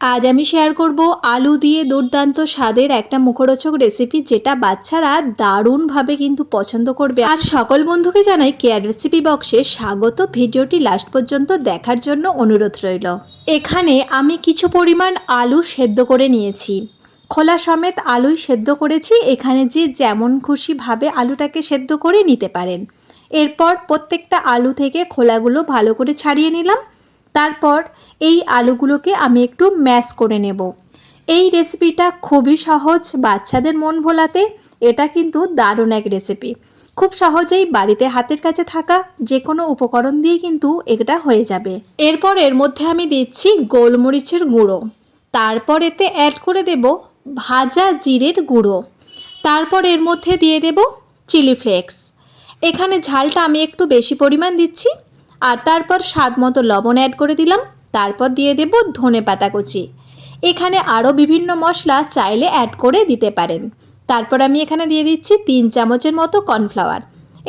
আজ আমি শেয়ার করব আলু দিয়ে দুর্দান্ত স্বাদের একটা মুখরোচক রেসিপি যেটা বাচ্চারা দারুণভাবে কিন্তু পছন্দ করবে। আর সকল বন্ধুকে জানাই কেয়ার রেসিপি বক্সে স্বাগত। ভিডিওটি লাস্ট পর্যন্ত দেখার জন্য অনুরোধ রইল। এখানে আমি কিছু পরিমাণ আলু সেদ্ধ করে নিয়েছি। খোলা সমেত আলুই সেদ্ধ করেছি। এখানে যে যেমন খুশিভাবে আলুটাকে সেদ্ধ করে নিতে পারেন। এরপর প্রত্যেকটা আলু থেকে খোলাগুলো ভালো করে ছাড়িয়ে নিলাম। তারপর এই আলুগুলোকে আমি একটু ম্যাশ করে নেব। এই রেসিপিটা খুবই সহজ বাচ্চাদের মন ভোলাতে, এটা কিন্তু দারুণ এক রেসিপি। খুব সহজেই বাড়িতে হাতের কাছে থাকা যে কোনো উপকরণ দিয়ে কিন্তু এটা হয়ে যাবে। এরপর এর মধ্যে আমি দিচ্ছি গোলমরিচের গুঁড়ো। তারপর এতে অ্যাড করে দেব ভাজা জিরের গুঁড়ো। তারপর এর মধ্যে দিয়ে দেব চিলি ফ্লেক্স এখানে ঝালটা আমি একটু বেশি পরিমাণ দিচ্ছি। আর তারপর স্বাদ মতো লবণ অ্যাড করে দিলাম। তারপর দিয়ে দেব ধনে পাতা কুচি। এখানে আরও বিভিন্ন মশলা চাইলে অ্যাড করে দিতে পারেন। তারপর আমি এখানে দিয়ে দিচ্ছি তিন চামচের মতো কর্নফ্লাওয়ার।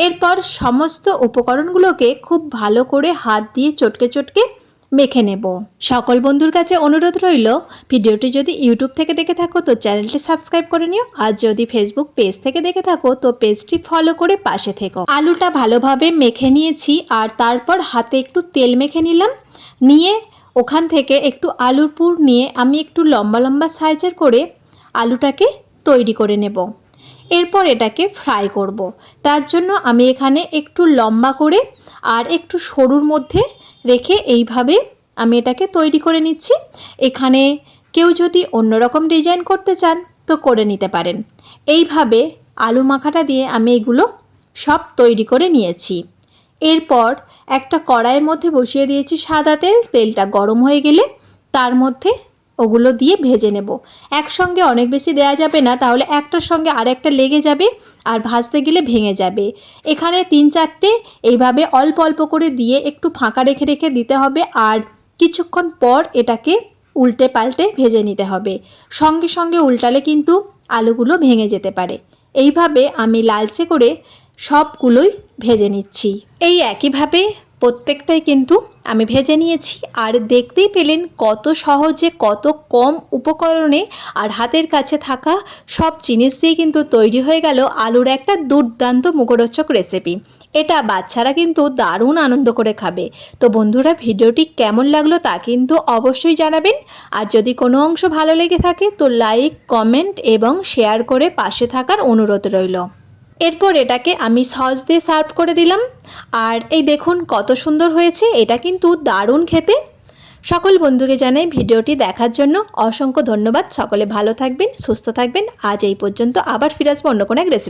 এরপর সমস্ত উপকরণগুলোকে খুব ভালো করে হাত দিয়ে চটকে চটকে মেখে নেব। সকল বন্ধুর কাছে অনুরোধ রইল, ভিডিওটি যদি ইউটিউব থেকে দেখে থাকো, তো চ্যানেলটি সাবস্ক্রাইব করে নিও। আর যদি ফেসবুক পেজ থেকে দেখে থাকো, তো পেজটি ফলো করে পাশে থেকো। আলুটা ভালোভাবে মেখে নিয়েছি, আর তারপর হাতে একটু তেল মেখে নিলাম। নিয়ে ওখান থেকে একটু আলুর পুর নিয়ে আমি একটু লম্বা লম্বা সাইজের করে আলুটাকে তৈরি করে নেব। এরপর এটাকে ফ্রাই করব। তার জন্য আমি এখানে একটু লম্বা করে আর একটু সরুর মধ্যে রেখে এইভাবে আমি এটাকে তৈরি করে নিচ্ছি। এখানে কেউ যদি অন্যরকম ডিজাইন করতে চান তো করে নিতে পারেন। এইভাবে আলু মাখাটা দিয়ে আমি এগুলো সব তৈরি করে নিয়েছি। এরপর একটা কড়াইয়ের মধ্যে বসিয়ে দিয়েছি সাদা তেল। তেলটা গরম হয়ে গেলে তার মধ্যে ওগুলো দিয়ে ভেজে নেব। একসঙ্গে অনেক বেশি দেওয়া যাবে না, তাহলে একটার সঙ্গে আর একটা লেগে যাবে আর ভাজতে গেলে ভেঙে যাবে। এখানে তিন চারটে এইভাবে অল্প অল্প করে দিয়ে একটু ফাঁকা রেখে রেখে দিতে হবে আর কিছুক্ষণ পর এটাকে উল্টে পাল্টে ভেজে নিতে হবে। সঙ্গে সঙ্গে উল্টালে কিন্তু আলুগুলো ভেঙে যেতে পারে। এইভাবে আমি লালচে করে সবগুলোই ভেজে নিচ্ছি। এই একইভাবে প্রত্যেকটাই কিন্তু আমি ভেজে নিয়েছি। আর দেখতেই পেলেন কত সহজে, কত কম উপকরণে আর হাতের কাছে থাকা সব জিনিস দিয়ে কিন্তু তৈরি হয়ে গেল আলুর একটা দুর্দান্ত মুখরোচক রেসিপি এটা বাচ্চারা কিন্তু দারুণ আনন্দ করে খাবে। তো বন্ধুরা, ভিডিওটি কেমন লাগল তা কিন্তু অবশ্যই জানাবেন। আর যদি কোনো অংশ ভালো লেগে থাকে তো লাইক কমেন্ট এবং শেয়ার করে পাশে থাকার অনুরোধ রইল। এরপর এটাকে আমি সস দিয়ে সার্ভ করে দিলাম। আর এই দেখুন কত সুন্দর হয়েছে, এটা কিন্তু দারুণ খেতে। সকল বন্ধুকে জানাই ভিডিওটি দেখার জন্য অসংখ্য ধন্যবাদ। সকলে ভালো থাকবেন, সুস্থ থাকবেন। আজ এই পর্যন্ত আবার ফিরে আসব অন্য কোনো এক রেসিপি